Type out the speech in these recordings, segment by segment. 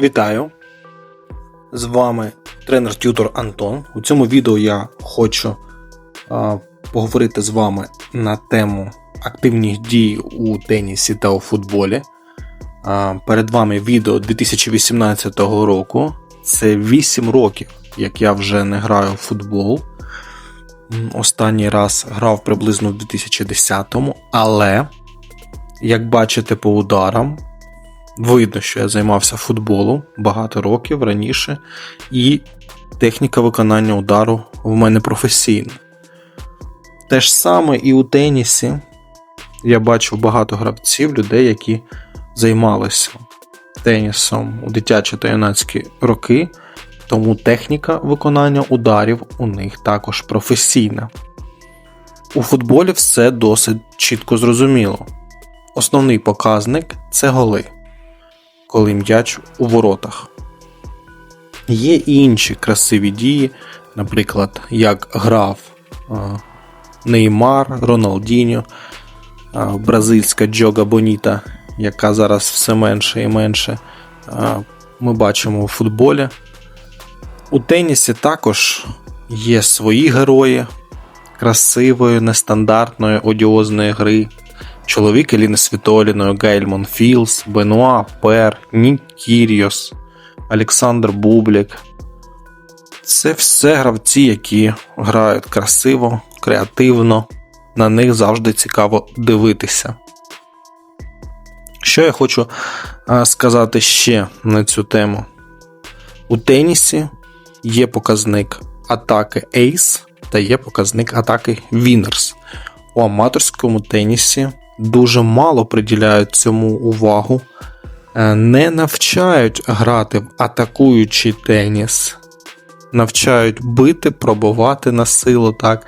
Вітаю! З вами тренер-тютор Антон. У цьому відео я хочу а, поговорити з вами на тему активних дій у тенісі та у футболі. А, перед вами відео 2018 року. Це 8 років, як я вже не граю в футбол. Останній раз грав приблизно в 2010-му, але, як бачите по ударам, Видно, що я займався футболом багато років раніше, і техніка виконання удару в мене професійна. Те ж саме і у тенісі я бачив багато гравців, людей, які займалися тенісом у дитячі та юнацькі роки, тому техніка виконання ударів у них також професійна. У футболі все досить чітко зрозуміло. Основний показник це голи коли м'яч у воротах. Є і інші красиві дії, наприклад, як грав Неймар, Роналдіньо, бразильська Джога Боніта, яка зараз все менше і менше ми бачимо у футболі. У тенісі також є свої герої красивої, нестандартної, одіозної гри, Чоловік Еліни Світоліної, Гейльмон Філс, Бенуа Пер, Нік Кіріос, Олександр Бублік. Це все гравці, які грають красиво, креативно, на них завжди цікаво дивитися. Що я хочу сказати ще на цю тему? У тенісі є показник атаки Ace та є показник атаки Winners. У аматорському тенісі дуже мало приділяють цьому увагу, е, не навчають грати в атакуючий теніс, навчають бити, пробувати на силу, так,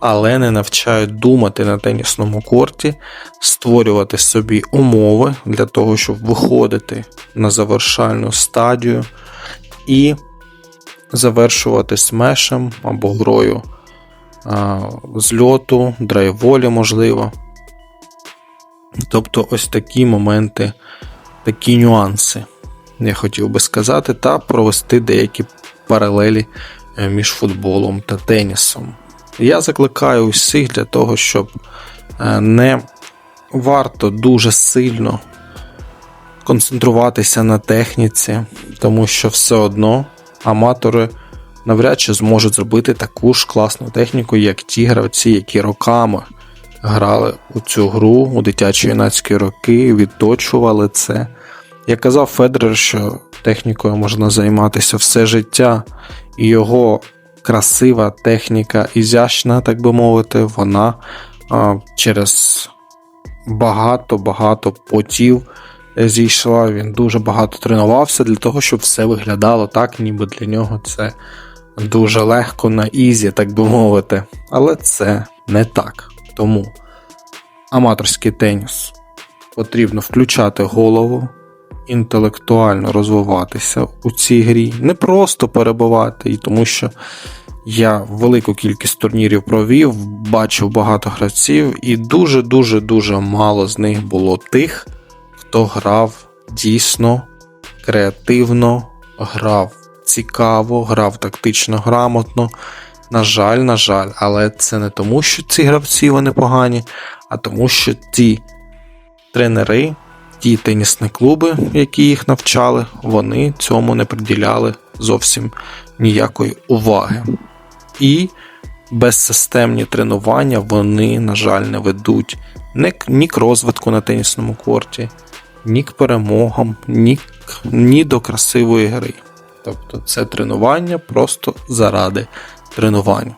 але не навчають думати на тенісному корті, створювати собі умови для того, щоб виходити на завершальну стадію і завершувати смешем або грою зльоту, драйволі, можливо. Тобто ось такі моменти, такі нюанси, я хотів би сказати, та провести деякі паралелі е, між футболом та тенісом. Я закликаю усіх для того, щоб е, не варто дуже сильно концентруватися на техніці, тому що все одно аматори навряд чи зможуть зробити таку ж класну техніку, як ті гравці, які роками грали у цю гру у дитячі юнацькі роки, відточували це. Як казав Федерер, що технікою можна займатися все життя, і його красива техніка, ізящна, так би мовити, вона а, через багато-багато потів зійшла. Він дуже багато тренувався для того, щоб все виглядало так, ніби для нього це дуже легко на ізі, так би мовити. Але це не так. Тому аматорський теніс потрібно включати голову, інтелектуально розвиватися у цій грі, не просто перебувати, і тому що я велику кількість турнірів провів, бачив багато гравців, і дуже-дуже дуже мало з них було тих, хто грав дійсно креативно, грав цікаво, грав тактично грамотно. На жаль, на жаль, але це не тому, що ці гравці вони погані, а тому, що ті тренери, ті тенісні клуби, які їх навчали, вони цьому не приділяли зовсім ніякої уваги. І безсистемні тренування вони, на жаль, не ведуть ні к розвитку на тенісному корті, ні к перемогам, ні, ні до красивої гри. Тобто це тренування просто заради тренування.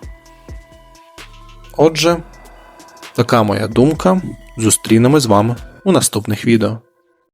Отже, така моя думка. Зустрінемось з вами у наступних відео.